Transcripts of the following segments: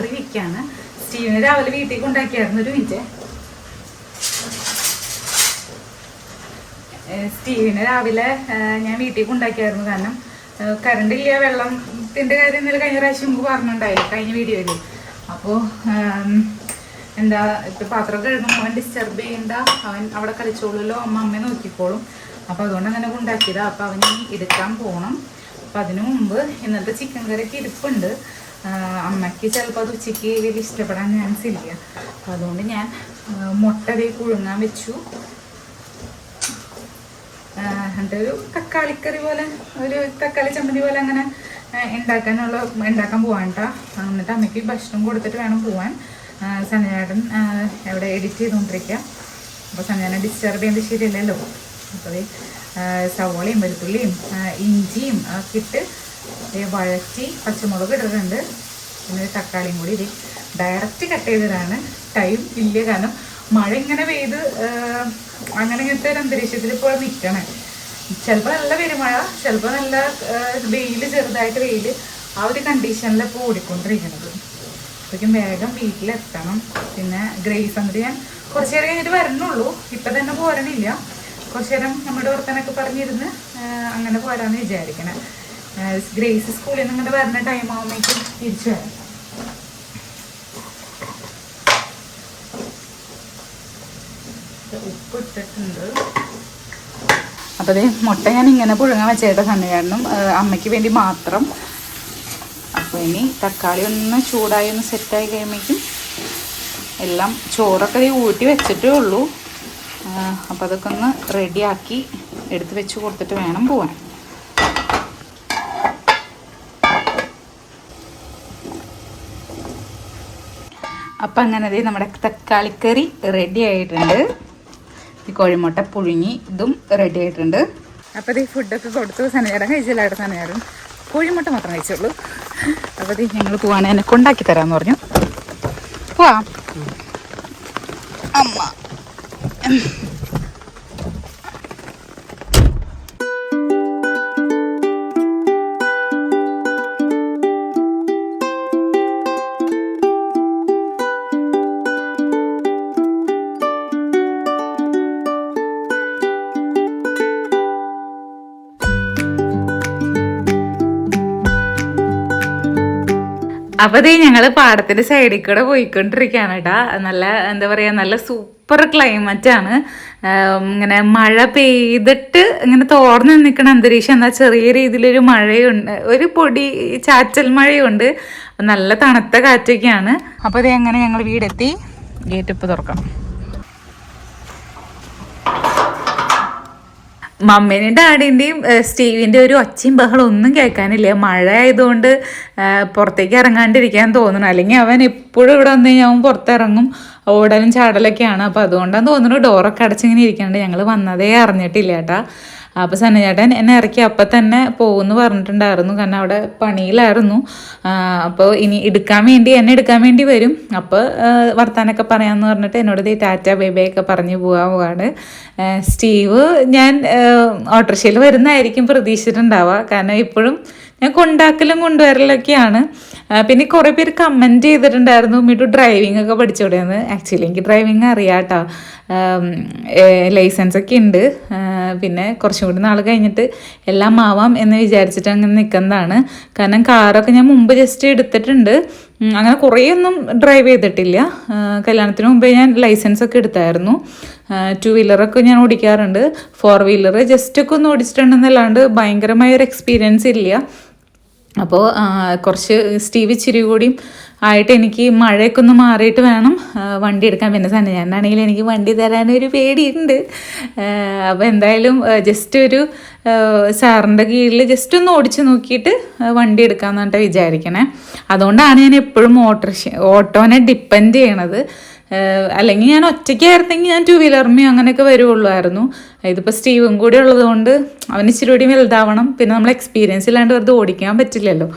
കറി വെക്കാണ്. സ്റ്റീവിനെ രാവിലെ വീട്ടിൽ കൊണ്ടാക്കിയായിരുന്നു ഒരു മിനിറ്റ്. സ്റ്റീവിന് രാവിലെ ഞാൻ വീട്ടിൽ കൊണ്ടാക്കിയായിരുന്നു കാരണം കറണ്ട് ഇല്ല വെള്ളത്തിന്റെ കാര്യം ഇന്നലെ കഴിഞ്ഞ പ്രാവശ്യം മുമ്പ് പറഞ്ഞിട്ടുണ്ടായില്ല കഴിഞ്ഞ വീഡിയോയിൽ അപ്പോൾ എന്താ ഇപ്പൊ പാത്രം കഴുകുമ്പോൾ അവൻ ഡിസ്റ്റർബ് ചെയ്യണ്ട അവൻ അവിടെ കളിച്ചോളൂല്ലോ അമ്മ അമ്മയെ നോക്കിക്കോളും. അപ്പോൾ അതുകൊണ്ട് അങ്ങനെ കൊണ്ടാക്കിയതാ. അപ്പോൾ ഇനി എടുക്കാൻ പോകണം അപ്പം അതിനു മുമ്പ് ഇന്നത്തെ ചിക്കൻ കറിക്ക് ഇരിപ്പുണ്ട്. അമ്മയ്ക്ക് ചിലപ്പോൾ അത് ഉച്ചയ്ക്ക് വലിയ ഇഷ്ടപ്പെടാൻ ചാൻസ് ഇല്ല. അപ്പം അതുകൊണ്ട് ഞാൻ മുട്ട ദേ പുഴുങ്ങാൻ വെച്ചു. എന്റെ ഒരു തക്കാളിക്കറി പോലെ ഒരു തക്കാളി ചമ്മന്തി പോലെ അങ്ങനെ ഉണ്ടാക്കാനുള്ള ഉണ്ടാക്കാൻ പോവാൻ കേട്ടോ എന്നിട്ട് അമ്മയ്ക്ക് ഭക്ഷണം കൊടുത്തിട്ട് വേണം പോവാൻ. സനചേട്ടൻ എവിടെ എഡിറ്റ് ചെയ്തുകൊണ്ടിരിക്കുക അപ്പോൾ സനചേട്ടനെ ഡിസ്റ്റർബ് ചെയ്യുന്നത് ശരിയല്ലല്ലോ. അപ്പോൾ സവോളയും വെളുത്തുള്ളിയും ഇഞ്ചിയും ഒക്കെ ഇട്ട് വഴറ്റി പച്ചമുളക് ഇട്ടിട്ടുണ്ട് പിന്നെ ഒരു തക്കാളിയും കൂടി ഇത് ഡയറക്റ്റ് കട്ട് ചെയ്തതാണ് ടൈം ഇല്ല. കാരണം മഴ ഇങ്ങനെ പെയ്ത് അങ്ങനെ ഇങ്ങനത്തെ ഒരു അന്തരീക്ഷത്തിൽ ഇപ്പോൾ നിൽക്കണേ. ചിലപ്പോൾ നല്ല പെരുമഴ ചിലപ്പോൾ നല്ല വെയിൽ ചെറുതായിട്ട് വെയിൽ ആ ഒരു കണ്ടീഷനിൽ ഇപ്പോൾ ഓടിക്കൊണ്ടിരിക്കുന്നത്. അപ്പോഴേക്കും വേഗം വീട്ടിലെത്തണം. പിന്നെ ഗ്രേസ് എന്നിട്ട് ഞാൻ കുറച്ച് നേരം കഴിഞ്ഞിട്ട് വരണുള്ളൂ. ഇപ്പം തന്നെ പോരണില്ല കുറച്ച് നേരം നമ്മുടെ ഓർത്തനൊക്കെ പറഞ്ഞിരുന്ന് അങ്ങനെ പോരാന്ന് വിചാരിക്കണേ. ഗ്രേസ് സ്കൂളിൽ നിന്ന് ഇങ്ങോട്ട് വരുന്ന ടൈം ആവുമ്പോഴേക്കും തിരിച്ചു വരാം. ഉപ്പ് ഇട്ടിട്ടുണ്ട്. അപ്പോൾ അതേ മുട്ട ഞാൻ ഇങ്ങനെ പുഴുങ്ങാൻ വെച്ചേട്ട സണ്ണിയായിരുന്നു അമ്മയ്ക്ക് വേണ്ടി മാത്രം. അപ്പോൾ ഇനി തക്കാളി ഒന്ന് ചൂടായി ഒന്ന് സെറ്റായി കഴിയുമ്പോഴേക്കും എല്ലാം ചോറൊക്കെ ഊട്ടി വെച്ചിട്ടേ ഉള്ളൂ. അപ്പോൾ അതൊക്കെ ഒന്ന് റെഡിയാക്കി എടുത്ത് വെച്ച് കൊടുത്തിട്ട് വേണം പോവാൻ. അപ്പം അങ്ങനെ ദേ നമ്മുടെ തക്കാളിക്കറി റെഡി ആയിട്ടുണ്ട്. ഈ കോഴിമുട്ട പുഴുങ്ങി ഇതും റെഡി ആയിട്ടുണ്ട്. അപ്പോൾ ഈ ഫുഡൊക്കെ കൊടുത്തു. സനചേടൻ കഴിച്ചില്ലായിട്ട് സനചേടൻ കോഴിമുട്ട മാത്രം കഴിച്ചുള്ളൂ. അപ്പോൾ ഇത് ഞങ്ങൾ പോവാണ്. എന്നെ കൊണ്ടാക്കി തരാമെന്ന് പറഞ്ഞു. പോവാം. അമ്മ. അപ്പൊ ദേ ഞങ്ങൾ പാടത്തിന്റെ സൈഡിൽ കൂടെ പോയിക്കൊണ്ടിരിക്കുകയാണ് കേട്ടാ നല്ല എന്താ പറയാ നല്ല സൂപ്പർ ക്ലൈമറ്റ് ആണ്. ഇങ്ങനെ മഴ പെയ്തിട്ട് ഇങ്ങനെ തോർന്നു നിൽക്കുന്ന അന്തരീക്ഷം. എന്നാൽ ചെറിയ രീതിയിലൊരു മഴയുണ്ട്. ഒരു പൊടി ചാച്ചൽ മഴയുണ്ട്. നല്ല തണുത്ത കാറ്റൊക്കെയാണ്. അപ്പൊ ഇത് അങ്ങനെ ഞങ്ങൾ വീടെത്തി. ഗേറ്റ് ഇപ്പൊ തുറക്കാം മമ്മേനെയും ഡാഡിന്റെയും സ്റ്റീവിന്റെ ഒരു ഒച്ചയും ബഹളം ഒന്നും കേൾക്കാനില്ല. മഴ ആയതുകൊണ്ട് പുറത്തേക്ക് ഇറങ്ങാണ്ടിരിക്കാൻ തോന്നണം അല്ലെങ്കിൽ അവൻ എപ്പോഴും ഇവിടെ വന്നു കഴിഞ്ഞാൽ അവൻ പുറത്തിറങ്ങും ഓടലും ചാടലൊക്കെയാണ്. അപ്പോൾ അതുകൊണ്ടാണ് തോന്നുന്നു ഡോറൊക്കെ അടച്ചിങ്ങനെ ഇരിക്കാണ്ട് ഞങ്ങൾ വന്നതേ അറിഞ്ഞിട്ടില്ല ചേട്ടാ അപ്പോൾ സനചേട്ടൻ എന്നെ ഇറക്കി അപ്പം തന്നെ പോകുമെന്ന് പറഞ്ഞിട്ടുണ്ടായിരുന്നു. കാരണം അവിടെ പണിയിലായിരുന്നു. അപ്പോൾ ഇനി എടുക്കാൻ വേണ്ടി എന്നെ എടുക്കാൻ വേണ്ടി വരും. അപ്പോൾ വർത്താനൊക്കെ പറയാമെന്ന് പറഞ്ഞിട്ട് എന്നോട് ഈ ടാറ്റ ബൈബൈ ഒക്കെ പറഞ്ഞ് പോകാൻ പോവാണ്. സ്റ്റീവ് ഞാൻ ഓട്ടോറിക്ഷയിൽ വരുന്നതായിരിക്കും പ്രതീക്ഷിച്ചിട്ടുണ്ടാവുക. കാരണം ഇപ്പോഴും ഞാൻ കൊണ്ടാക്കലും കൊണ്ടുവരലൊക്കെയാണ്. പിന്നെ കുറേ പേര് കമന്റ് ചെയ്തിട്ടുണ്ടായിരുന്നു മീട്ടു ഡ്രൈവിംഗ് ഒക്കെ പഠിച്ചുകൂടെയെന്ന് ആക്ച്വലി എനിക്ക് ഡ്രൈവിംഗ് അറിയാട്ടോ. ലൈസൻസ് ഒക്കെ ഉണ്ട്. പിന്നെ കുറച്ചും കൂടി നാൾ കഴിഞ്ഞിട്ട് എല്ലാം ആവാം എന്ന് വിചാരിച്ചിട്ട് അങ്ങനെ നിൽക്കുന്നതാണ് കാരണം കാറൊക്കെ ഞാൻ മുമ്പ് ജസ്റ്റ് എടുത്തിട്ടുണ്ട്. അങ്ങനെ കുറേയൊന്നും ഡ്രൈവ് ചെയ്തിട്ടില്ല. കല്യാണത്തിന് മുമ്പേ ഞാൻ ലൈസൻസ് ഒക്കെ എടുത്തായിരുന്നു. ടു വീലറൊക്കെ ഞാൻ ഓടിക്കാറുണ്ട്. ഫോർ വീലർ ജസ്റ്റ് ഒക്കെ ഒന്ന് ഓടിച്ചിട്ടുണ്ടെന്നല്ലാണ്ട് ഭയങ്കരമായ ഒരു എക്സ്പീരിയൻസ് ഇല്ല. അപ്പോൾ കുറച്ച് സ്റ്റീവ് ഇച്ചിരി കൂടിയും ആയിട്ട് എനിക്ക് മഴയൊക്കെ ഒന്ന് മാറിയിട്ട് വേണം വണ്ടി എടുക്കാൻ പിന്നെ തന്നെ ഞാനാണെങ്കിൽ എനിക്ക് വണ്ടി തരാനൊരു പേടിയുണ്ട്. അപ്പോൾ എന്തായാലും ജസ്റ്റ് ഒരു സാറിന്റെ കീഴിൽ ജസ്റ്റ് ഒന്ന് ഓടിച്ച് നോക്കിയിട്ട് വണ്ടി എടുക്കാമെന്ന് പറഞ്ഞിട്ട് വിചാരിക്കണേ. അതുകൊണ്ടാണ് ഞാൻ എപ്പോഴും ഓട്ടോറിക്ഷ ഓട്ടോനെ ഡിപ്പെൻഡ് ചെയ്യണത്. അല്ലെങ്കിൽ ഞാൻ ഒറ്റയ്ക്കായിരുന്നെങ്കിൽ ഞാൻ ടു വീലർമയോ അങ്ങനെയൊക്കെ വരുവുള്ളായിരുന്നു. ഇതിപ്പോൾ സ്റ്റീവും കൂടി ഉള്ളതുകൊണ്ട് അവന് ഇച്ചിരി കൂടി വലുതാവണം. പിന്നെ നമ്മൾ എക്സ്പീരിയൻസ് ഇല്ലാണ്ട് വെറുതെ ഓടിക്കാൻ പറ്റില്ലല്ലോ.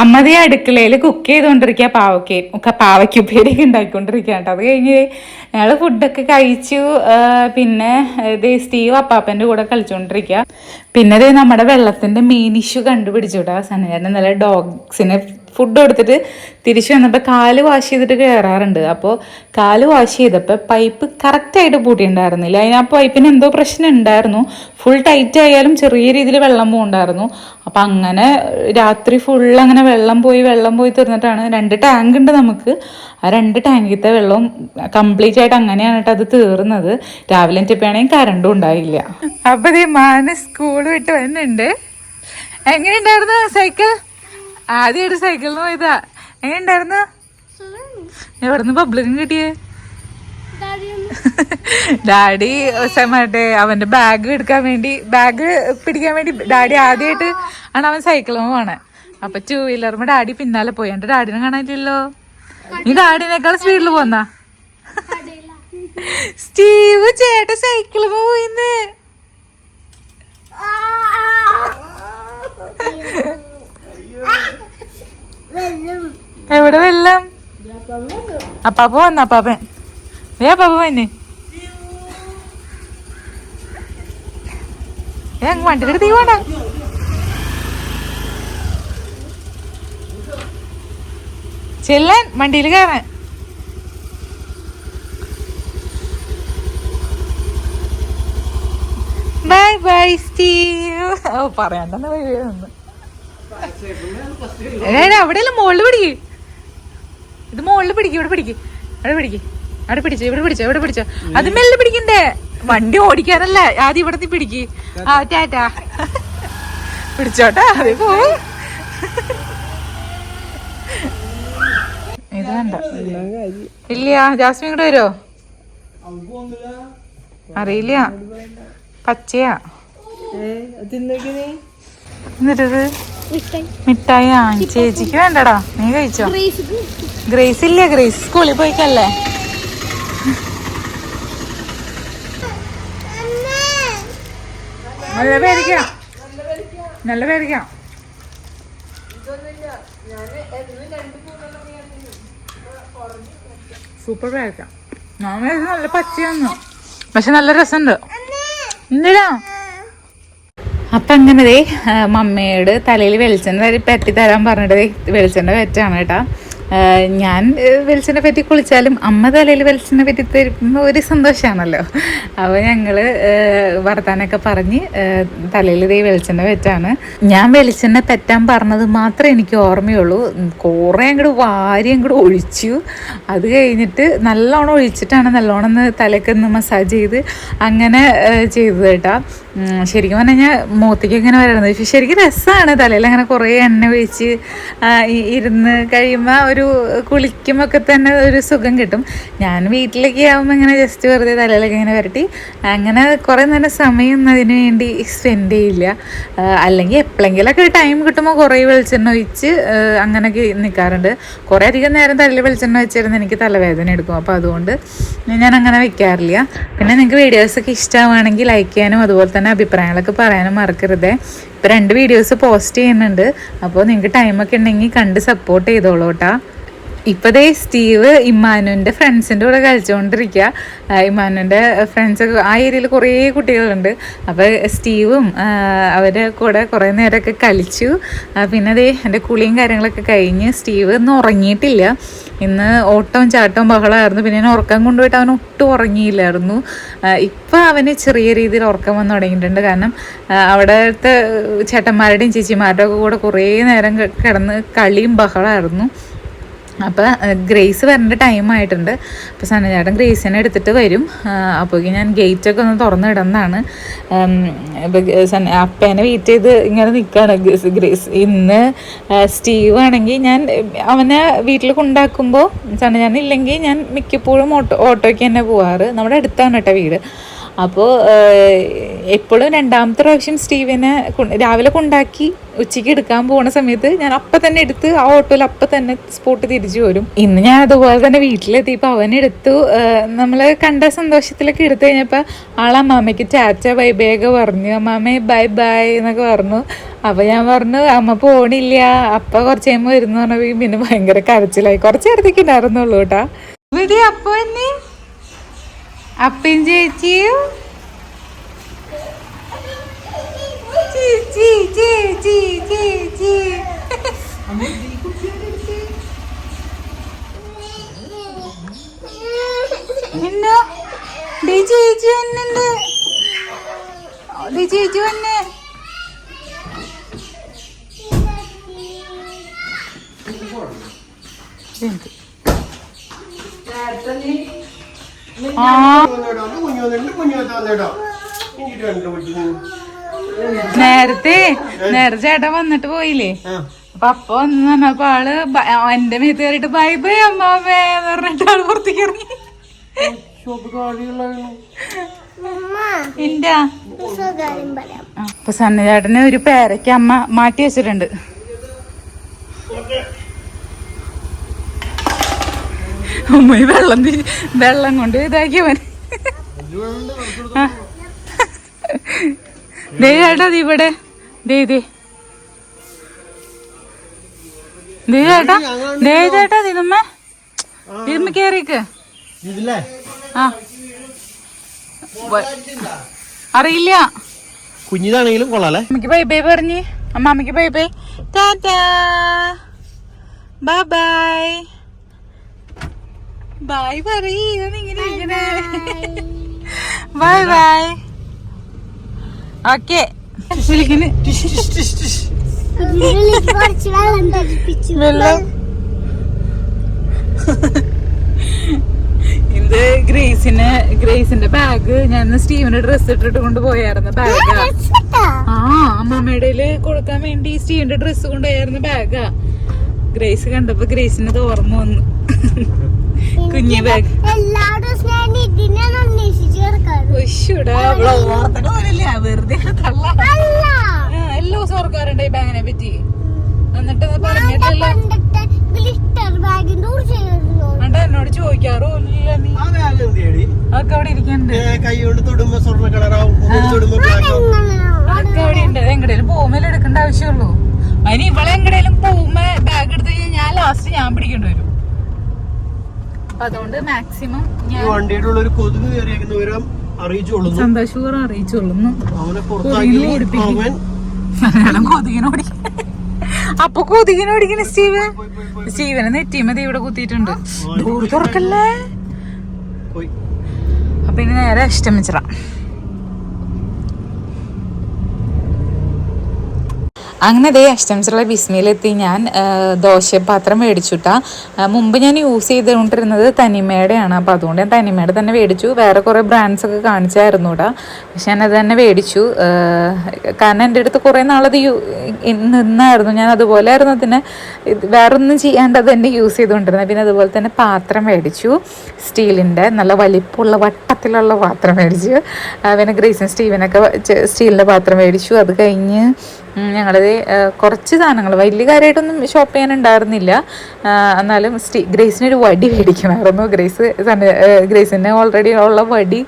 അമ്മതേ അടുക്കളയിൽ കുക്ക് ചെയ്തുകൊണ്ടിരിക്കുക പാവയ്ക്കയും ഒക്കെ പാവയ്ക്ക് ഉപ്പേരിയൊക്കെ ഉണ്ടാക്കിക്കൊണ്ടിരിക്കുക കേട്ടോ. അത് കഴിഞ്ഞ് ഞങ്ങൾ ഫുഡൊക്കെ കഴിച്ചു. പിന്നെ ഇത് സ്റ്റീവ് അപ്പാപ്പന്റെ കൂടെ കളിച്ചുകൊണ്ടിരിക്കുക പിന്നെ ഇത് നമ്മുടെ വെള്ളത്തിന്റെ ഇഷ്യൂ കണ്ടുപിടിച്ചു കേട്ടോ സനേരൻ നല്ല ഡോഗ്സിനെ ഫുഡ് കൊടുത്തിട്ട് തിരിച്ചു വന്നപ്പോൾ കാൽ വാഷ് ചെയ്തിട്ട് കയറാറുണ്ട് അപ്പോൾ കാൽ വാഷ് ചെയ്തപ്പോൾ പൈപ്പ് കറക്റ്റായിട്ട് പൂട്ടിയിട്ടുണ്ടായിരുന്നില്ല. അതിന് ആ പൈപ്പിന് എന്തോ പ്രശ്നം ഉണ്ടായിരുന്നു. ഫുൾ ടൈറ്റ് ആയാലും ചെറിയ രീതിയിൽ വെള്ളം പോകുന്നുണ്ടായിരുന്നു അപ്പം അങ്ങനെ രാത്രി ഫുൾ അങ്ങനെ വെള്ളം പോയി വെള്ളം പോയി തീർന്നിട്ടാണ് രണ്ട് ടാങ്ക് ഉണ്ട് നമുക്ക്. ആ രണ്ട് ടാങ്കിത്തെ വെള്ളവും കംപ്ലീറ്റ് ആയിട്ട് അങ്ങനെയാണ് കേട്ടോ അത് തീർന്നത്. രാവിലെ ചെപ്പിയാണെങ്കിൽ കറണ്ടും ഉണ്ടായില്ല. അപ്പം മാന സ്കൂൾ വിട്ട് വരുന്നുണ്ട് എങ്ങനെയുണ്ടായിരുന്നു സൈക്കിൾ ആദ്യമായിട്ട് സൈക്കിളിന് പോയതാ. എങ്ങനെയുണ്ടായിരുന്നു എവിടുന്ന് പബ്ലിക്കും കിട്ടിയേ? ഡാഡി മറ്റേ അവന്റെ ബാഗ് എടുക്കാൻ വേണ്ടി ബാഗ് പിടിക്കാൻ വേണ്ടി ഡാഡി ആദ്യമായിട്ട് ആണ് അവൻ സൈക്കിളും പോണേ. അപ്പൊ ടൂ വീലറുമ്പോ ഡാഡി പിന്നാലെ പോയി. എന്റെ ഡാഡിനെ കാണാനില്ലല്ലോ? നീ ഡാഡിനേക്കാൾ സ്പീഡിൽ പോന്നാ? സ്റ്റീവ് ചേട്ടൻ സൈക്കിൾ പോയിന്ന് എവിടെ വെള്ളം അപ്പാപ്പ വന്ന അപ്പാപ്പൻ ഏ അപ്പാപ്പ വന്നെ. ഏ അങ്ങ് വണ്ടിയുടെ തീ പോണ്ട ചെല്ലാൻ വണ്ടിയിൽ കയറാൻ. ബൈ ബൈ സ്റ്റീവ് ഓ പറയാണ്ടെന്ന് അവിടെയല്ല മുകളിൽ പിടിക്ക് ഇത് മുകളിൽ പിടിക്കും ഇവിടെ പിടിക്കും. അവിടെ പിടിക്കും. അവിടെ പിടിച്ചു ഇവിടെ പിടിച്ചോ ഇവിടെ പിടിച്ചോ. അത് മെല്ലെ പിടിക്കണ്ടേ? വണ്ടി ഓടിക്കാനല്ല? ആദ്യം ഇവിടെ പിടിക്ക്. ആ ടാറ്റാ. പിടിച്ചോട്ടാ അത് പോ. ഇത് വേണ്ട ഇല്ല ജാസ്മിൻ കൂടെ വരുമോ അറിയില്ല. പച്ചയാ. എന്നിട്ടത്? മിഠായി. ആ ചേച്ചിക്ക് വേണ്ടടാ. നീ കഴിച്ചോ? ഗ്രേസ് ഇല്ല ഗ്രേസ് സ്കൂളിൽ പോയിക്കല്ലേ നല്ല പേരിക്ക നല്ല പേരിക്ക സൂപ്പർ പേരിക്ക നോൺ വെജ് നല്ല പച്ചയാന്ന് പക്ഷെ നല്ല രസമുണ്ട്. എന്തിനാ അപ്പം അങ്ങനെ ദേ മമ്മയോട് തലയിൽ വെളിച്ചെണ്ണ പറ്റി തരാൻ പറഞ്ഞിട്ട് വെളിച്ചെണ്ണ പറ്റാണ് കേട്ടാ. ഞാൻ വെളിച്ചെണ്ണ പറ്റി കുളിച്ചാലും അമ്മ തലയിൽ വെളിച്ചെണ്ണ പറ്റി തരുമ്പോൾ ഒരു സന്തോഷമാണല്ലോ അപ്പോൾ ഞങ്ങൾ വർത്താനൊക്കെ പറഞ്ഞ് തലയിൽ ദേ വെളിച്ചെണ്ണ പറ്റാണ്. ഞാൻ വെളിച്ചെണ്ണ പറ്റാൻ പറഞ്ഞത് മാത്രമേ എനിക്ക് ഓർമ്മയുള്ളൂ. കുറേ അങ്ങോട്ട് വാരി അങ്ങോട്ട് ഒഴിച്ചു. അത് കഴിഞ്ഞിട്ട് നല്ലോണം ഒഴിച്ചിട്ടാണ് നല്ലോണം ഒന്ന് മസാജ് ചെയ്ത് അങ്ങനെ ചെയ്തു കേട്ടാ. ശരിക്കും പറഞ്ഞു കഴിഞ്ഞാൽ ഇങ്ങനെ പക്ഷെ ശരിക്കും രസമാണ് തലയിൽ അങ്ങനെ കുറേ എണ്ണ ഒഴിച്ച് ഇരുന്ന് കഴിയുമ്പോൾ ഒരു കുളിക്കുമ്പോൾ ഒക്കെ തന്നെ ഒരു സുഖം കിട്ടും. ഞാൻ വീട്ടിലേക്ക് ആകുമ്പോൾ ഇങ്ങനെ ജസ്റ്റ് വെറുതെ തലയിലൊക്കെ ഇങ്ങനെ വരട്ടി അങ്ങനെ കുറേ നല്ല സമയം അതിന് വേണ്ടി സ്പെൻഡ് ചെയ്യില്ല. അല്ലെങ്കിൽ എപ്പോഴെങ്കിലൊക്കെ ടൈം കിട്ടുമ്പോൾ കുറേ വെളിച്ചെണ്ണ ഒഴിച്ച് അങ്ങനെയൊക്കെ നിൽക്കാറുണ്ട് കുറേ അധികം നേരം തലയിൽ വെളിച്ചെണ്ണ വെച്ചിരുന്ന് എനിക്ക് തലവേദന എടുക്കും. അപ്പോൾ അതുകൊണ്ട് ഞാൻ അങ്ങനെ വെക്കാറില്ല. പിന്നെ നിങ്ങൾക്ക് വീഡിയോസൊക്കെ ഇഷ്ടമാണെങ്കിൽ ലൈക്ക് ചെയ്യാനും അതുപോലെ തന്നെ അഭിപ്രായങ്ങളൊക്കെ പറയാനും മറക്കരുതേ. ഇപ്പോൾ രണ്ട് വീഡിയോസ് പോസ്റ്റ് ചെയ്യുന്നുണ്ട്. അപ്പോൾ നിങ്ങൾക്ക് ടൈമൊക്കെ ഉണ്ടെങ്കിൽ കണ്ട് സപ്പോർട്ട് ചെയ്തോളൂ കേട്ടോ. ഇപ്പതേ സ്റ്റീവ് ഇമ്മാനുവിന്റെ ഫ്രണ്ട്സിന്റെ കൂടെ കളിച്ചുകൊണ്ടിരിക്കുക. ഇമ്മാനുവിന്റെ ഫ്രണ്ട്സ് ആ ഏരിയയിൽ കുറേ കുട്ടികളുണ്ട്. അപ്പോൾ സ്റ്റീവും അവരെ അവരുടെ കൂടെ കുറേ നേരമൊക്കെ കളിച്ചു. പിന്നെ അതേ എന്റെ കുളിയും കാര്യങ്ങളൊക്കെ കഴിഞ്ഞ് സ്റ്റീവ് ഇന്ന് ഉറങ്ങിയിട്ടില്ല. ഇന്ന് ഓട്ടവും ചാട്ടവും ബഹളമായിരുന്നു. പിന്നെ ഞാൻ ഉറക്കം കൊണ്ടുപോയിട്ട് അവൻ ഒട്ടും ഉറങ്ങിയില്ലായിരുന്നു. ഇപ്പം അവന് ചെറിയ രീതിയിൽ ഉറക്കം വന്ന് തുടങ്ങിയിട്ടുണ്ട്. കാരണം അവിടുത്തെ ചേട്ടന്മാരുടെയും ചേച്ചിമാരുടെയും ഒക്കെ കൂടെ കുറേ നേരം കിടന്ന് കളിയും ബഹളമായിരുന്നു. അപ്പോൾ ഗ്രേസ് വരേണ്ട ടൈമായിട്ടുണ്ട് അപ്പോൾ സനചേട്ടൻ ഗ്രേസിനെ എടുത്തിട്ട് വരും. അപ്പോൾ ഞാൻ ഗേറ്റൊക്കെ ഒന്ന് തുറന്നിടുന്നതാണ് അപ്പേനെ വെയിറ്റ് ചെയ്ത് ഇങ്ങനെ നിൽക്കുകയാണ് ഗ്രേസ് ഇന്ന് സ്റ്റീവ് ആണെങ്കിൽ ഞാൻ അവനെ വീട്ടിൽ കൊണ്ടാക്കുമ്പോൾ സനചേട്ടൻ ഇല്ലെങ്കിൽ ഞാൻ മിക്കപ്പോഴും ഓട്ടോ ഓട്ടോയ്ക്ക് തന്നെ പോവാറ്. നമ്മുടെ അടുത്താണ് കേട്ടോ വീട്. അപ്പോൾ എപ്പോഴും രണ്ടാമത്തെ പ്രാവശ്യം സ്റ്റീവിനെ രാവിലെ കൊണ്ടാക്കി ഉച്ചയ്ക്ക് എടുക്കാൻ പോകുന്ന സമയത്ത് ഞാൻ അപ്പം തന്നെ എടുത്ത് ആ ഓട്ടോയിൽ അപ്പം തന്നെ സ്പോട്ട് തിരിച്ചു വരും. ഇന്ന് ഞാൻ അതുപോലെ തന്നെ വീട്ടിലെത്തിയപ്പോൾ അവനെടുത്തു നമ്മൾ കണ്ട സന്തോഷത്തിലൊക്കെ എടുത്തു കഴിഞ്ഞപ്പോൾ ആൾ അമ്മാമ്മയ്ക്ക് ചാച്ച ബൈ ബൈ ഒക്കെ പറഞ്ഞു. അമ്മാമ്മ ബൈ ബൈ എന്നൊക്കെ പറഞ്ഞു. അപ്പോൾ ഞാൻ പറഞ്ഞു അമ്മ പോണില്ല. അപ്പ കുറച്ച് കഴിയുമ്പോൾ വരുന്നു പറഞ്ഞപ്പോൾ പിന്നെ ഭയങ്കര കരച്ചിലായി. കുറച്ച് നേരത്തേക്ക് ഉണ്ടായിരുന്നുള്ളൂ കേട്ടാ. ഇവിടെ അപ്പൊ ചേച്ചിയും? ചേച്ചി ചേച്ചി ചേച്ചി എന്നാ ദേ ചേച്ചി വന്നുണ്ട്. ദേ ചേച്ചി വന്നെ. എന്ത്? നേരത്തെ നേരത്തെ ചേട്ടൻ വന്നിട്ട് പോയില്ലേ? അപ്പൊ അപ്പൊ വന്ന് പറഞ്ഞപ്പോ ആൾ എന്റെ മേത്ത് കയറിയിട്ട് ബൈ ബൈ അമ്മാവേ എന്ന് പറഞ്ഞിട്ട് ആൾ പുറത്തേക്ക് ഇറങ്ങി. അപ്പൊ സണ്ണി ചേട്ടന് ഒരു പേരയ്ക്ക് അമ്മ മാറ്റി വെച്ചിട്ടുണ്ട്. അമ്മ ഈ വെള്ളം തിരി വെള്ളം കൊണ്ട് ഇതാക്കിയവൻ. ദേ ചേട്ടാ ദീ ഇവിടെ. ദേ ദേ. ദേ ചേട്ടാ ദേ ചേട്ടാ ഇതമ്മ. ഇതമ്മ കേറിക്ക് ആ. അറിയില്ല. കുഞ്ഞിതാണെങ്കിലും കൊള്ളാലേ. അമ്മയ്ക്ക് ബൈ ബൈ പറഞ്ഞ്. അമ്മ അമ്മയ്ക്ക് bye bye. Tata. Bye bye. Bye പറയ് ഇങ്ങനെ ബായ് ബൈ ബൈ ഓക്കെ വെള്ളം ഇത് ഗ്രേസിന് ഗ്രേസിന്റെ ബാഗ് ഞാൻ സ്റ്റീവിന്റെ ഡ്രസ് ഇട്ടിട്ട് കൊണ്ട് പോയായിരുന്നു ബാഗാ ആ അമ്മമ്മയുടെ കൊടുക്കാൻ വേണ്ടി സ്റ്റീവിന്റെ ഡ്രസ് കൊണ്ടുപോയായിരുന്നു ബാഗാ ഗ്രേസ് കണ്ടപ്പോ ഗ്രേസിന് ഇത് ഓർമ്മ വന്നു. കുഞ്ഞു ബാഗ്. വെറുതെ എല്ലാ ദിവസവും ഓർക്കാറുണ്ട് ഈ ബാഗിനെ പറ്റി. എന്നിട്ട് പറഞ്ഞിട്ടില്ല. എന്നോട് ചോദിക്കാറോ ഇല്ല നീ അതൊക്കെ അവിടെ തൊടുമ്പോ സ്വർണ കളറാവും. അതൊക്കെ അവിടെ ഉണ്ട്. എങ്ങടേലും പോകുമ്പോൾ എടുക്കേണ്ട ആവശ്യമുള്ളൂ. അതിന് ഇവളെ എങ്ങടേലും പോകുമ്പോ ബാഗ് എടുത്ത് കഴിഞ്ഞാൽ ഞാൻ ലാസ്റ്റ് ഞാൻ പിടിക്കേണ്ടി വരും. അപ്പൊ അതുകൊണ്ട് മാക്സിമം ഈ വണ്ടിയുടെ ഉള്ള ഒരു കൊതുക് കയറിയേക്കുന്ന വിവരം അറിയിച്ചോളുന്നു സന്തോഷപൂർവം അറിയിച്ചോളുന്നു അവനെ പുറത്താക്കി കൊതുകിനോടി അപ്പൊ കൊതുകിനോടിക്കണ സ്റ്റീവ്. സ്റ്റീവനെ നെറ്റിമതി ഇവിടെ കുത്തിയിട്ടുണ്ട്. ഡോർ തുറക്കല്ലേ? അപ്പൊ ഇനി നേരെ അഷ്ടമിച്ചിറ. അങ്ങനെ അതേ അഷ്ടംസുള്ള ബിസ്മിയിലെത്തി ഞാൻ ദോശ ദോശപാത്രം മേടിച്ചുട്ടാ. മുമ്പ് ഞാൻ യൂസ് ചെയ്തുകൊണ്ടിരുന്നത് തനിമയുടെയാണ് അപ്പോൾ അതുകൊണ്ട് ഞാൻ തനിമയുടെ തന്നെ മേടിച്ചു. വേറെ കുറേ ബ്രാൻഡ്സ് ഒക്കെ കാണിച്ചായിരുന്നു ഇവിടെ പക്ഷെ ഞാൻ അത് തന്നെ മേടിച്ചു. കാരണം എന്റെ അടുത്ത് കുറേ നാളത് യൂ നിന്നായിരുന്നു. ഞാൻ അതുപോലെ ആയിരുന്നു അതിനെ വേറൊന്നും ചെയ്യാണ്ട് അത് തന്നെ യൂസ് ചെയ്തുകൊണ്ടിരുന്നത്. പിന്നെ അതുപോലെ തന്നെ പാത്രം മേടിച്ചു. സ്റ്റീലിന്റെ നല്ല വലിപ്പമുള്ള വട്ടത്തിലുള്ള പാത്രം മേടിച്ചു. പിന്നെ ഗ്രേസും സ്റ്റീവനൊക്കെ സ്റ്റീലിന്റെ പാത്രം മേടിച്ചു. അത് കഴിഞ്ഞ് ഞങ്ങളത് കുറച്ച് സാധനങ്ങൾ. വലിയ കാര്യമായിട്ടൊന്നും ഷോപ്പ് ചെയ്യാൻ ഉണ്ടായിരുന്നില്ല. എന്നാലും സ്റ്റീ ഗ്രേസിനൊരു വടി മേടിക്കണമായിരുന്നു. ഗ്രേസ് ഗ്രേസിന് ഓൾറെഡി ഉള്ള വടി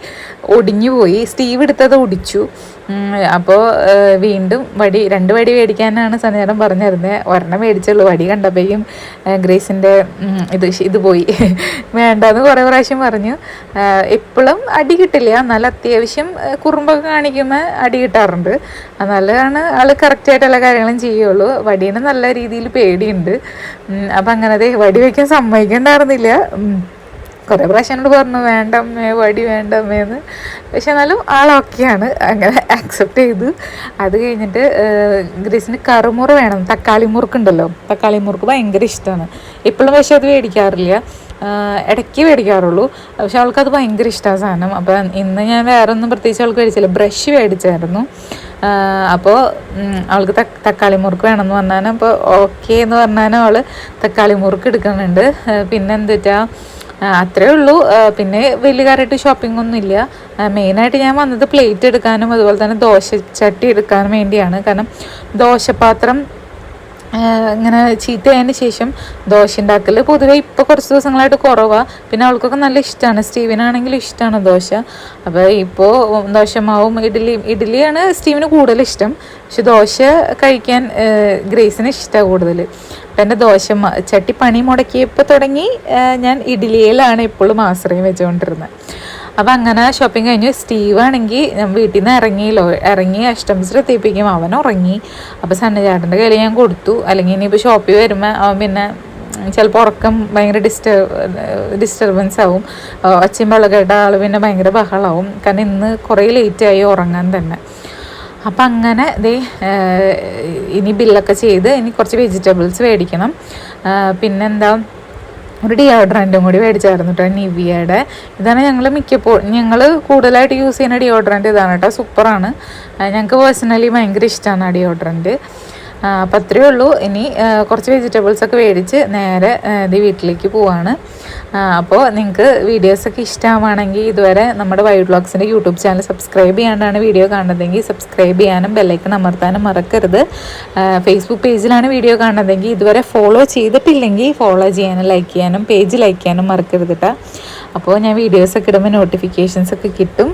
ഒടിഞ്ഞു പോയി സ്റ്റീവ് എടുത്തത് ഒടിച്ചു. അപ്പോൾ വീണ്ടും വടി രണ്ട് വടി മേടിക്കാനാണ് സനേരം പറഞ്ഞിരുന്നത് ഒരെണ്ണം മേടിച്ചുള്ളൂ. വടി കണ്ടപ്പോഴേക്കും ഗ്രേസിന്റെ ഇത് ഇത് പോയി. വേണ്ടെന്ന് കുറേ പ്രാവശ്യം പറഞ്ഞു. എപ്പോഴും അടി കിട്ടില്ല. എന്നാൽ അത്യാവശ്യം കുറുമ്പൊക്കെ കാണിക്കുമ്പോൾ അടി കിട്ടാറുണ്ട്. എന്നാലാണ് ആൾ കറക്റ്റായിട്ട് എല്ലാ കാര്യങ്ങളും ചെയ്യുള്ളൂ. വടീനെ നല്ല രീതിയിൽ പേടിയുണ്ട്. അപ്പം അങ്ങനെ ദേ വടി വയ്ക്കാൻ സമ്മതിക്കണ്ടായിരുന്നില്ല. കുറേ പ്രാവശ്യം എന്നോട് പറഞ്ഞു വേണ്ടമ്മേ വടി വേണ്ടമ്മേന്ന് പക്ഷെ എന്നാലും ആളൊക്കെയാണ് അങ്ങനെ ആക്സെപ്റ്റ് ചെയ്തു. അത് കഴിഞ്ഞിട്ട് ഗ്രീസിന് കറുമുറ വേണം. തക്കാളി മുറുക്കുണ്ടല്ലോ. തക്കാളി മുറുക്ക് ഭയങ്കര ഇഷ്ടമാണ്. ഇപ്പോഴും പക്ഷെ അത് മേടിക്കാറില്ല. ഇടയ്ക്ക് മേടിക്കാറുള്ളൂ. പക്ഷെ അവൾക്കത് ഭയങ്കര ഇഷ്ടമാണ് സാധനം. അപ്പം ഇന്ന് ഞാൻ വേറെ ഒന്നും പ്രത്യേകിച്ച് അവൾക്ക് മേടിച്ചില്ല. ബ്രഷ് മേടിച്ചായിരുന്നു. അപ്പോൾ അവൾക്ക് തക്കാളി മുറുക്ക് വേണമെന്ന് പറഞ്ഞാൽ അപ്പോൾ ഓക്കെ എന്ന് പറഞ്ഞാൽ അവൾ തക്കാളി മുറുക്ക് എടുക്കുന്നുണ്ട്. പിന്നെ എന്തുറ്റാ ആ, അത്രേ ഉള്ളൂ. പിന്നെ വലിയ കാര്യമായിട്ട് ഷോപ്പിംഗ് ഒന്നും ഇല്ല. മെയിനായിട്ട് ഞാൻ വന്നത് പ്ലേറ്റ് എടുക്കാനും അതുപോലെ തന്നെ ദോശ ചട്ടി എടുക്കാനും വേണ്ടിയാണ്. കാരണം ദോശപാത്രം ഇങ്ങനെ ചീത്തയായതിന് ശേഷം ദോശ ഉണ്ടാക്കൽ പൊതുവേ ഇപ്പോൾ കുറച്ച് ദിവസങ്ങളായിട്ട് കുറവാണ് പിന്നെ അവൾക്കൊക്കെ നല്ല ഇഷ്ടമാണ് സ്റ്റീവിനാണെങ്കിലും ഇഷ്ടമാണ് ദോശ. അപ്പോൾ ഇപ്പോൾ ദോശമാവും ഇഡ്ഡലിയും ഇഡ്ഡലിയാണ് സ്റ്റീവിന് കൂടുതൽ ഇഷ്ടം. പക്ഷെ ദോശ കഴിക്കാൻ ഗ്രേസിന് ഇഷ്ടമാണ് കൂടുതൽ എന്റെ ദോശ ചട്ടി പണി മുടക്കിയപ്പോൾ തുടങ്ങി ഞാൻ ഇഡ്ഡലിയിലാണ് ഇപ്പോഴും ആശ്രയം വെച്ചുകൊണ്ടിരുന്നത് അപ്പം അങ്ങനെ ഷോപ്പിംഗ് കഴിഞ്ഞു. സ്റ്റീവ് ആണെങ്കിൽ വീട്ടിൽ നിന്ന് ഇറങ്ങിയല്ലോ ഇറങ്ങി കസ്റ്റംസിൽ എത്തിപ്പിക്കും അവൻ ഉറങ്ങി. അപ്പോൾ സണ്ണചാട്ടന്റെ കയ്യിൽ ഞാൻ കൊടുത്തു. അല്ലെങ്കിൽ ഇനിയിപ്പോൾ ഷോപ്പിൽ വരുമ്പോൾ അവൻ പിന്നെ ചിലപ്പോൾ ഉറക്കം ഭയങ്കര ഡിസ്റ്റർബ് ഡിസ്റ്റർബൻസ് ആവും. ഒച്ചയും വെള്ളക്കേട്ട ആൾ പിന്നെ ഭയങ്കര ബഹളമാവും കാരണം ഇന്ന് കുറേ ലേറ്റായി ഉറങ്ങാൻ തന്നെ. അപ്പം അങ്ങനെ ദേ ഇനി ബില്ലൊക്കെ ചെയ്ത് ഇനി കുറച്ച് വെജിറ്റബിൾസ് മേടിക്കണം പിന്നെ പിന്നെന്താ ഒരു ഡിയോഡ്രന്റും കൂടി മേടിച്ചായിരുന്നു കേട്ടോ നിവിയയുടെ. ഇതാണ് ഞങ്ങൾ മിക്കപ്പോഴും ഞങ്ങൾ കൂടുതലായിട്ട് യൂസ് ചെയ്യുന്ന ഡിയോഡ്രന്റ് ഇതാണ് കേട്ടോ സൂപ്പറാണ്. ഞങ്ങൾക്ക് പേഴ്സണലി ഭയങ്കര ഇഷ്ടമാണ് ആ ഡിയോഡ്രന്റ് അപ്പം അത്രയേ ഉള്ളൂ. ഇനി കുറച്ച് വെജിറ്റബിൾസ് ഒക്കെ മേടിച്ച് നേരെ ഇത് വീട്ടിലേക്ക് പോവാണ്. അപ്പോൾ നിങ്ങൾക്ക് വീഡിയോസൊക്കെ ഇഷ്ടമാണെങ്കിൽ ഇതുവരെ നമ്മുടെ വൈ വ്ളോഗ്സിന്റെ യൂട്യൂബ് ചാനൽ സബ്സ്ക്രൈബ് ചെയ്യാണ്ടാണ് വീഡിയോ കാണുന്നതെങ്കിൽ സബ്സ്ക്രൈബ് ചെയ്യാനും ബെല്ലൈക്കൺ അമർത്താനും മറക്കരുത്. ഫേസ്ബുക്ക് പേജിലാണ് വീഡിയോ കാണുന്നതെങ്കിൽ ഇതുവരെ ഫോളോ ചെയ്തിട്ടില്ലെങ്കിൽ ഫോളോ ചെയ്യാനും ലൈക്ക് ചെയ്യാനും പേജ് ലൈക്ക് ചെയ്യാനും മറക്കരുത് കേട്ടോ അപ്പോൾ ഞാൻ വീഡിയോസൊക്കെ ഇടുമ്പോൾ നോട്ടിഫിക്കേഷൻസ് ഒക്കെ കിട്ടും.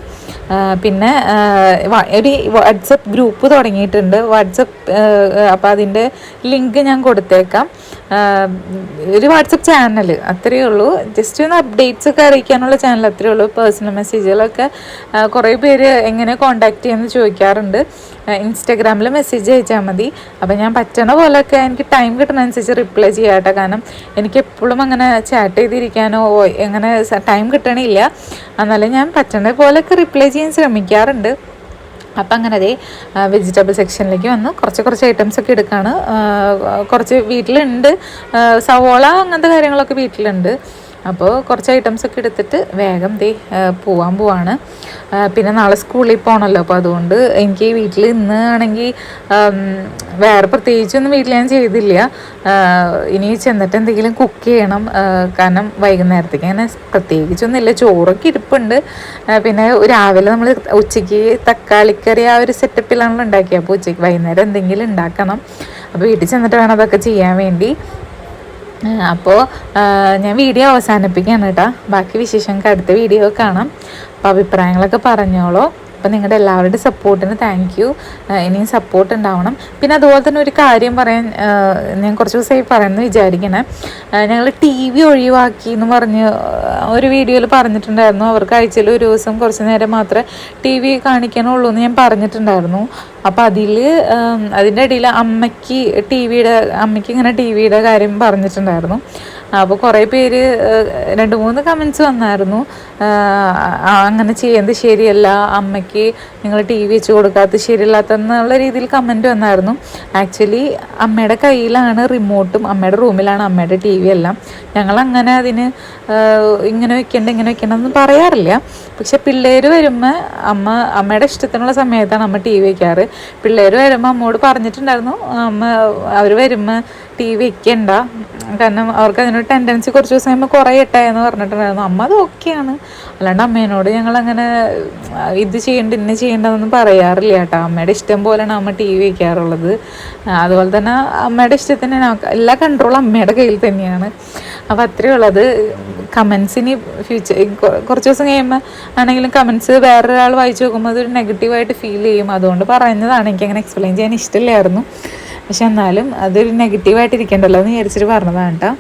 പിന്നെ ഒരു വാട്സപ്പ് ഗ്രൂപ്പ് തുടങ്ങിയിട്ടുണ്ട്. വാട്സപ്പ് അപ്പോൾ അതിന്റെ ലിങ്ക് ഞാൻ കൊടുത്തേക്കാം. ഒരു വാട്സപ്പ് ചാനൽ അത്രയേ ഉള്ളൂ. ജസ്റ്റ് ഒന്ന് അപ്ഡേറ്റ്സ് ഒക്കെ അറിയിക്കാനുള്ള ചാനൽ അത്രയേ ഉള്ളൂ. പേഴ്സണൽ മെസ്സേജുകളൊക്കെ കുറേ പേര് എങ്ങനെ കോണ്ടാക്ട് ചെയ്യുമെന്ന് ചോദിക്കാറുണ്ട്. ഇൻസ്റ്റാഗ്രാമിൽ മെസ്സേജ് അയച്ചാൽ മതി. അപ്പോൾ ഞാൻ പറ്റണ പോലെയൊക്കെ എനിക്ക് ടൈം കിട്ടുന്നതനുസരിച്ച് റിപ്ലൈ ചെയ്യാട്ടെ. കാരണം എനിക്ക് എപ്പോഴും അങ്ങനെ ചാറ്റ് ചെയ്തിരിക്കാനോ എങ്ങനെ ടൈം കിട്ടണില്ല. എന്നാലും ഞാൻ പറ്റണ പോലെയൊക്കെ റിപ്ലൈ ചെയ്യാൻ ശ്രമിക്കാറുണ്ട്. അപ്പം അങ്ങനെ അതേ വെജിറ്റബിൾ സെക്ഷനിലേക്ക് വന്ന്. കുറച്ച് കുറച്ച് ഐറ്റംസ് ഒക്കെ എടുക്കുകയാണ് കുറച്ച് വീട്ടിലുണ്ട്. സവോള അങ്ങനത്തെ കാര്യങ്ങളൊക്കെ വീട്ടിലുണ്ട്. അപ്പോൾ കുറച്ച് ഐറ്റംസ് ഒക്കെ എടുത്തിട്ട് വേഗം ദേ പോവാൻ പോവാണ്. പിന്നെ നാളെ സ്കൂളിൽ പോകണമല്ലോ അപ്പോൾ അതുകൊണ്ട് എനിക്ക് വീട്ടിൽ ഇന്ന് ആണെങ്കിൽ വേറെ പ്രത്യേകിച്ചൊന്നും വീട്ടിൽ ഞാൻ ചെയ്തില്ല. ഇനി ചെന്നിട്ട് എന്തെങ്കിലും കുക്ക് ചെയ്യണം. കാരണം വൈകുന്നേരത്തേക്ക് അങ്ങനെ പ്രത്യേകിച്ചൊന്നുമില്ല. ചോറൊക്കെ ഇരിപ്പുണ്ട്. പിന്നെ രാവിലെ നമ്മൾ ഉച്ചയ്ക്ക് തക്കാളിക്കറി ആ ഒരു സെറ്റപ്പിലാണല്ലോ ഉണ്ടാക്കിയത് അപ്പോൾ ഉച്ചയ്ക്ക് വൈകുന്നേരം എന്തെങ്കിലും ഉണ്ടാക്കണം. അപ്പോൾ വീട്ടിൽ ചെന്നിട്ട് വേണം അതൊക്കെ ചെയ്യാൻ വേണ്ടി. അപ്പോൾ ഞാൻ വീഡിയോ അവസാനിപ്പിക്കുകയാണ് കേട്ടോ. ബാക്കി വിശേഷങ്ങൾക്ക് അടുത്ത വീഡിയോ കാണാം. അപ്പോൾ അഭിപ്രായങ്ങളൊക്കെ പറഞ്ഞോളൂ. അപ്പോൾ നിങ്ങളുടെ എല്ലാവരുടെയും സപ്പോർട്ടിന് താങ്ക് യു ഇനിയും സപ്പോർട്ട് ഉണ്ടാവണം. പിന്നെ അതുപോലെ തന്നെ ഒരു കാര്യം പറയാൻ ഞാൻ കുറച്ച് ദിവസമായി പറയുമെന്ന് വിചാരിക്കണേ. ഞങ്ങൾ ടി വി ഒഴിവാക്കി എന്ന് പറഞ്ഞ് ഒരു വീഡിയോയിൽ പറഞ്ഞിട്ടുണ്ടായിരുന്നു. അവർക്ക് ആഴ്ചയിൽ ഒരു ദിവസം കുറച്ച് നേരം മാത്രമേ ടി വി കാണിക്കാനുള്ളൂ എന്ന് ഞാൻ പറഞ്ഞിട്ടുണ്ടായിരുന്നു. അപ്പോൾ അതിൽ അതിന്റെ ഇടയിൽ അമ്മയ്ക്ക് ടി വിയുടെ അമ്മയ്ക്ക് ഇങ്ങനെ ടി വിയുടെ കാര്യം പറഞ്ഞിട്ടുണ്ടായിരുന്നു. അപ്പോൾ കുറേ പേര് രണ്ട് മൂന്ന് കമൻസ് വന്നായിരുന്നു. അങ്ങനെ ചെയ്യുന്നത് ശരിയല്ല അമ്മയ്ക്ക് നിങ്ങൾ ടി വി വെച്ച് കൊടുക്കാത്ത ശരിയല്ലാത്ത എന്നുള്ള രീതിയിൽ കമന്റ് വന്നായിരുന്നു. ആക്ച്വലി അമ്മയുടെ കയ്യിലാണ് റിമോട്ടും അമ്മയുടെ റൂമിലാണ് അമ്മയുടെ ടി വി എല്ലാം. ഞങ്ങൾ അങ്ങനെ അതിന് ഇങ്ങനെ വെക്കേണ്ട ഇങ്ങനെ വെക്കണ്ട എന്ന് പറയാറില്ല. പക്ഷെ പിള്ളേർ വരുമ്പോൾ അമ്മ അമ്മയുടെ ഇഷ്ടത്തിനുള്ള സമയത്താണ് അമ്മ ടി വി വെക്കാറ്. പിള്ളേർ വരുമ്പോൾ അമ്മോട് പറഞ്ഞിട്ടുണ്ടായിരുന്നു അമ്മ അവർ വരുമ്പോൾ ടി വി വെക്കണ്ട. കാരണം അവർക്ക് അതിനൊരു ടെൻഡൻസി കുറച്ച് ദിവസം കഴിയുമ്പോൾ കുറയട്ടെ എന്ന് പറഞ്ഞിട്ടുണ്ടായിരുന്നു. അമ്മ അത് ഓക്കെയാണ് അല്ലാണ്ട് അമ്മേനോട് ഞങ്ങൾ അങ്ങനെ ഇത് ചെയ്യേണ്ട ഇന്ന ചെയ്യേണ്ടതെന്നൊന്നും പറയാറില്ല കേട്ടോ. അമ്മയുടെ ഇഷ്ടം പോലെയാണ് അമ്മ ടി വി വയ്ക്കാറുള്ളത്. അതുപോലെ തന്നെ അമ്മയുടെ ഇഷ്ടത്തിന് എല്ലാ കൺട്രോളും അമ്മയുടെ കയ്യിൽ തന്നെയാണ്. അപ്പോൾ അത്രയേ ഉള്ളത് കമൻസിന് ഫ്യൂച്ചർ കുറച്ച് ദിവസം കഴിയുമ്പോൾ ആണെങ്കിലും കമൻസ് വേറൊരാൾ വായിച്ചു നോക്കുമ്പോൾ അതൊരു നെഗറ്റീവായിട്ട് ഫീൽ ചെയ്യും. അതുകൊണ്ട് പറയുന്നതാണ് എനിക്ക് അങ്ങനെ എക്സ്പ്ലെയിൻ ചെയ്യാൻ ഇഷ്ടമില്ലായിരുന്നു. പക്ഷെ എന്നാലും അതൊരു നെഗറ്റീവായിട്ട് ഇരിക്കണ്ടല്ലോ എന്ന് വിചാരിച്ചിട്ട് പറഞ്ഞതാണ് കേട്ടോ.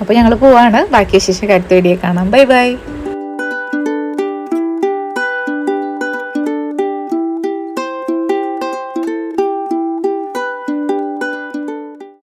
അപ്പോൾ ഞങ്ങൾ പോവാണ്. ബാക്കി ശേഷം അടുത്ത വീഡിയോ കാണാം. Bye bye